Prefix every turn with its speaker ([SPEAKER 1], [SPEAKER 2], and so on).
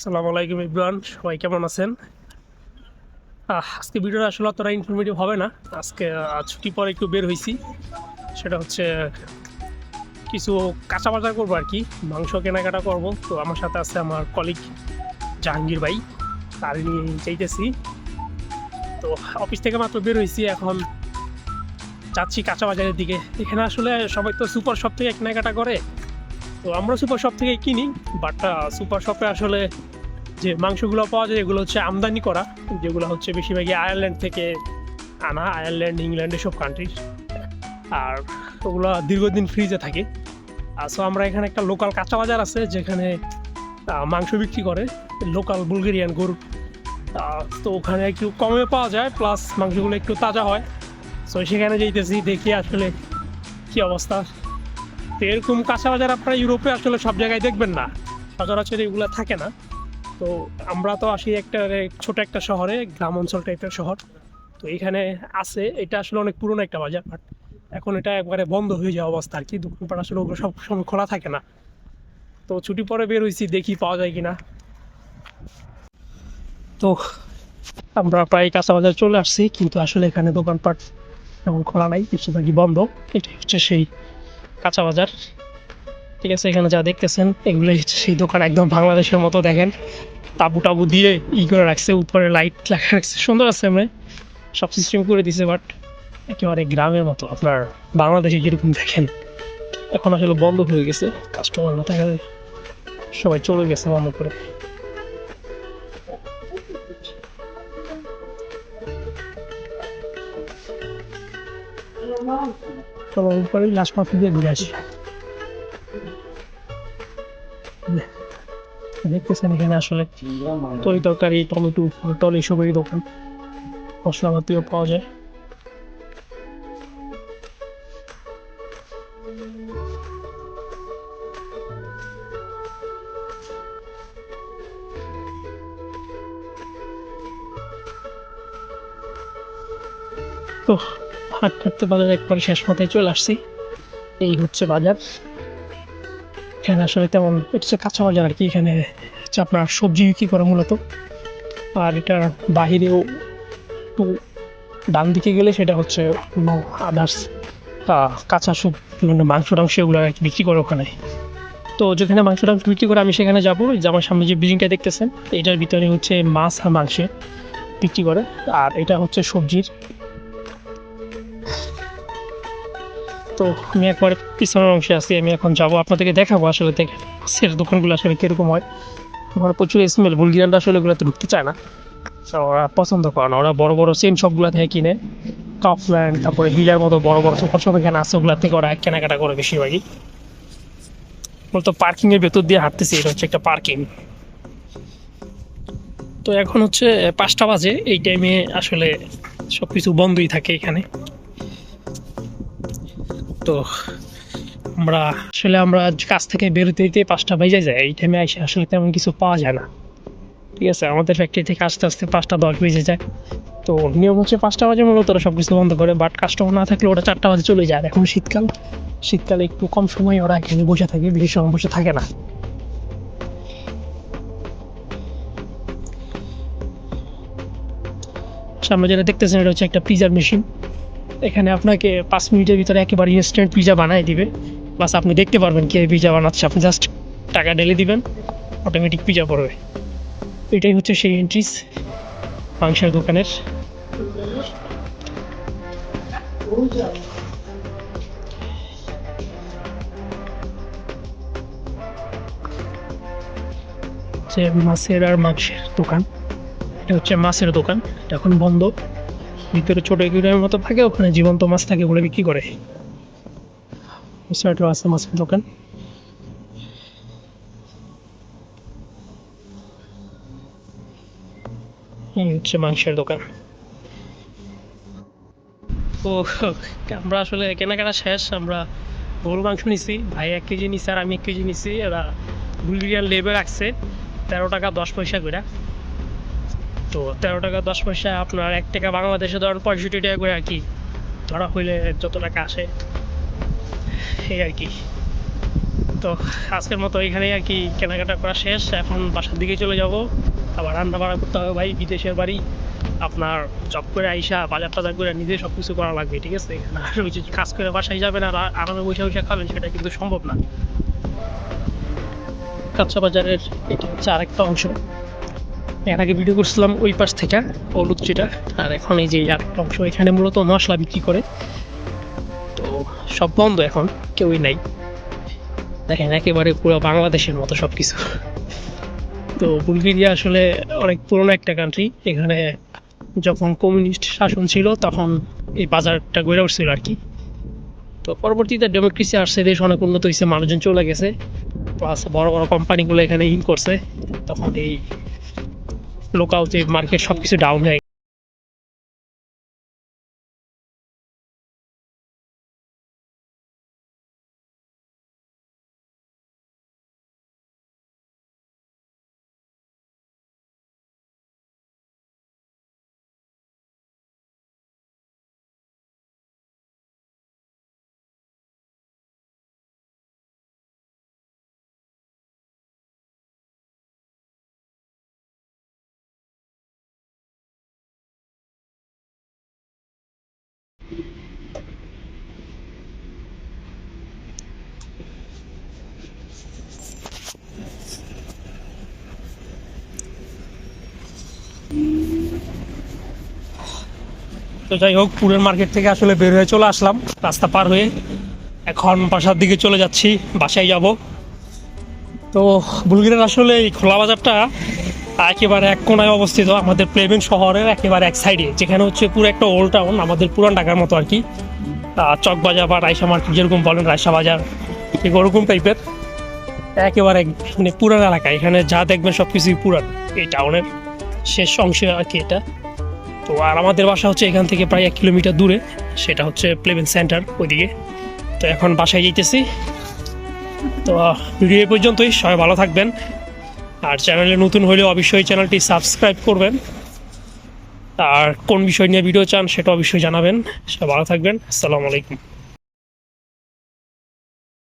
[SPEAKER 1] আসসালামু আলাইকুম ইব্রান সবাই কেমন আছেন? আজকে ভিডিওটা আসলে অতটা ইনফরমেটিভ হবে না। আজকে ছুটি পরে একটু বের হয়েছি সেটা হচ্ছে, কিছু কাঁচা বাজার করব আর কি। মাংস কেনাকাটা করব। তো আমার সাথে আছে আমার কলিগ জাহাঙ্গীর ভাই। তার নিয়ে চাইতেছি তো অফিস থেকে মাত্র বের হয়েছি এখন। যাচ্ছি কাঁচা বাজারের দিকে। এখানে আসলে সবাই তো সুপার শপ থেকে কেনাকাটা করে। তো আমরা সুপার শপ থেকে কিনি বাট সুপার শপে আসলে যে মাংসগুলো পাওয়া যায়, এগুলো হচ্ছে আমদানি করা, যেগুলো হচ্ছে বেশিরভাগই আয়ারল্যান্ড থেকে আনা আয়ারল্যান্ড ইংল্যান্ড এসব কান্ট্রির আর ওগুলো দীর্ঘদিন ফ্রিজে থাকে। সো আমরা এখানে একটা লোকাল কাঁচা বাজার আছে, যেখানে মাংস বিক্রি করে লোকাল বুলগেরিয়ান গরু। তো ওখানে একটু কমে পাওয়া যায় প্লাস মাংসগুলো একটু তাজা হয়। সো সেখানে যেতেছি দেখি আসলে কি অবস্থা। তো এরকম কাঁচা বাজার আপনারা ইউরোপে আসলে সব জায়গায় দেখবেন না। সচরাচর এগুলো থাকে না। তো আমরা তো আসি একটা ছোট একটা শহরে, গ্রাম অঞ্চল টাইপের শহর। তো এখানে আছে, এটা আসলে অনেক পুরনো একটা বাজার বাট এখন এটা একবারে বন্ধ হয়ে যাওয়া অবস্থা আর কি। দোকানপাট আসলে ওগুলো সব সময় খোলা থাকে না। তো ছুটি পরে বের হয়েছি দেখি পাওয়া যায় কিনা। তো আমরা প্রায় কাঁচা বাজার চলে আসছি, কিন্তু আসলে এখানে দোকানপাট তেমন খোলা নাই বেশিরভাগই বন্ধ। এটাই হচ্ছে সেই কাঁচা বাজার। ঠিক আছে, এখানে যা দেখতেছেন হচ্ছে সেই দোকান একদম বাংলাদেশের মতো, দেখেন। তাবু টাবু দিয়ে ই করে রাখছে, উপরে লাইট লাগা রাখছে। সুন্দর আছে আমরা সব সিস্টেম করে দিছে বাট একেবারে গ্রামের মতো। আপনার বাংলাদেশে যেরকম দেখেন, এখন আসলে বন্ধ হয়ে গেছে। কাস্টমার না থাকা সবাই চলে গেছে বন্ধ করে। চলো উপরে লাশ মাফি দিয়ে ঘুরে আসি। দেখতেছেন এখানে আসলে তরি তরকারি, টমেটো, পটল এইসবেরই দোকান। মশলাপাতিও পাওয়া যায়। তো হাঁটতে বাজার একবারে শেষ মাথায় চলে আসছি এই হচ্ছে বাজার এখানে আসলে তেমন হচ্ছে কাঁচা বাজার আর কি এখানে হচ্ছে আপনার সবজি বিক্রি করে মূলত আর এটার বাহিরেও একটু ডান দিকে গেলে সেটা হচ্ছে আদার্স কাঁচা সব বিভিন্ন মাংস টাংস এগুলো বিক্রি করে ওখানে তো যেখানে মাংস টাংস বিক্রি করে আমি সেখানে যাব যে আমার সামনে যে বিল্ডিংটা দেখতেছেন এটার ভিতরে হচ্ছে মাছ আর মাংসে বিক্রি করে আর এটা হচ্ছে সবজির তো আমি একবার পিছনের অংশে আছি, আমি এখন যাব, আপনাদেরকে দেখাবো আসলে দেখে মাছের দোকানগুলো আসলে কীরকম হয়। ওখানে প্রচুর স্মেল বুলগিরানরা আসলে ওগুলোতে ঢুকতে চায় না। ওরা পছন্দ করে না, ওরা বড় বড় চেন শপগুলো থেকে কিনে কাপল্যান্ড তারপরে হিলার মতো বড় বড় সুপার শপ এখানে আছে ওগুলো থেকে ওরা কেনাকাটা করে বেশিরভাগই। মূলত পার্কিংয়ের ভেতর দিয়ে হাঁটতেছি, এটা হচ্ছে একটা পার্কিং তো এখন হচ্ছে, পাঁচটা বাজে, এই টাইমে আসলে সব কিছু বন্ধই থাকে এখানে। তো আমরা আসলে আমরা কাজ থেকে বেরোতে দিতে পাঁচটা বেজে যায়। এই টাইমে এসে আসলে তেমন কিছু পাওয়া যায় না। ঠিক আছে, আমাদের ফ্যাক্টরি থেকে আস্তে আস্তে পাঁচটা দশ বেজে যায়। তো নিয়ম হচ্ছে পাঁচটা বাজে মূলত ওরা সব কিছু বন্ধ করে বাট কাস্টমার না থাকলে ওরা চারটা বাজে চলে যায়। এখন শীতকাল, শীতকালে একটু কম সময় ওরা এখানে বসে থাকে, বেশি সময় বসে থাকে না। সামনে যেটা দেখতেছেন, এটা হচ্ছে একটা পিজার মেশিন এখানে আপনাকে পাঁচ মিনিটের ভিতরে একেবারে ইনস্ট্যান্ট পিজা বানাই দিবে। বাস আপনি দেখতে পারবেন কে পিজা বানাচ্ছে। আপনি জাস্ট টাকা ঢেলে দিবেন অটোমেটিক পিজা পড়বে। এটাই হচ্ছে সেই এন্ট্রিস মাংসের দোকানের। মাছের আর মাংসের দোকান, এটা হচ্ছে মাছের দোকান। এখন বন্ধ। ভিতরে ছোট একুরিয়ামের মতো থাকে, ওখানে জীবন্ত মাছ থাকে বলে বিক্রি করে। আছে মাছের দোকান। হচ্ছে মাংসের দোকান। তো আমরা আসলে কেনাকাটা শেষ, আমরা গরু মাংস নিছি, ভাই এক কেজি নিছে আর আমি এক কেজি নিছি, এরা বুলগেরিয়ান লেবে রাখছে, তেরো টাকা দশ পয়সা করে তো তেরো টাকা, দশ পয়সা আপনার এক টাকা বাংলাদেশে ধরেন পঁয়ষট্টি টাকা করে আর কি। ধরা হইলে যত টাকা আসে, এই আর কি। তো আজকের মতো এখানেই আর কি কেনাকাটা করা শেষ। এখন বাসার দিকে চলে যাব। আবার রান্না বান্না করতে হবে ভাই, বিদেশের বাড়ি। আপনার জব করে আইসা, বাজার টাজার করে নিজে সব কিছু করা লাগবে, ঠিক আছে? আর ওই যে কাজ করে বাসায় যাবেন আর আরামে বসে বসে খাবেন, সেটা কিন্তু সম্ভব না। কাঁচা বাজারের এটা হচ্ছে আরেকটা অংশ। এর আগে ভিডিও করছিলাম ওই পাশ থেকে, হলুদ যেটা, আর এখন এই যে আরেকটা অংশ, এখানে মূলত মশলা বিক্রি করে। তো সব বন্ধ এখন, কেউই নাই। দেখেন, একেবারে পুরো বাংলাদেশের মতো সব কিছু তো বুলগেরিয়া আসলে অনেক পুরনো একটা কান্ট্রি এখানে যখন কমিউনিস্ট শাসন ছিল, তখন এই বাজারটা গড়ে উঠছিল আর কি। তো পরবর্তীতে ডেমোক্রেসি আসছে, দেশ অনেক উন্নত হয়েছে, মানুষজন চলে গেছে। প্লাস বড় বড় কোম্পানিগুলো এখানে ইন করছে। তখন এই লোকাল মার্কেট সব কিছু ডাউন হয়ে তো যাই হোক, পুরের মার্কেট থেকে আসলে বের হয়ে চলে আসলাম। রাস্তা পার হয়ে এখন বাসার দিকে চলে যাচ্ছি, বাসায় যাব। তো বুলগিরের আসলে এই খোলা বাজারটা একেবারে এক কোনায় অবস্থিত আমাদের প্লেবেন শহরের একেবারে এক সাইডে যেখানে হচ্ছে পুরো একটা ওল্ড টাউন আমাদের পুরান ঢাকার মতো আর কি। চকবাজার বা রায়সা মার্কেট যেরকম বলেন রায়সা বাজার, ঠিক ওরকম টাইপের একেবারে মানে পুরান এলাকা, এখানে যা দেখবেন সব কিছুই পুরান। এই টাউনের শেষ অংশে আর কি এটা। তো আর আমাদের বাসা হচ্ছে এখান থেকে প্রায় এক কিলোমিটার দূরে, সেটা হচ্ছে প্লেবেন সেন্টার ওইদিকে। তো এখন বাসায় যেতেছি তো ভিডিও এ পর্যন্তই, সবাই ভালো থাকবেন। আর চ্যানেলে নতুন হলেও অবশ্যই চ্যানেলটি সাবস্ক্রাইব করবেন। আর কোন বিষয় নিয়ে ভিডিও চান সেটা অবশ্যই জানাবেন। সবাই ভালো থাকবেন। আসসালামু আলাইকুম।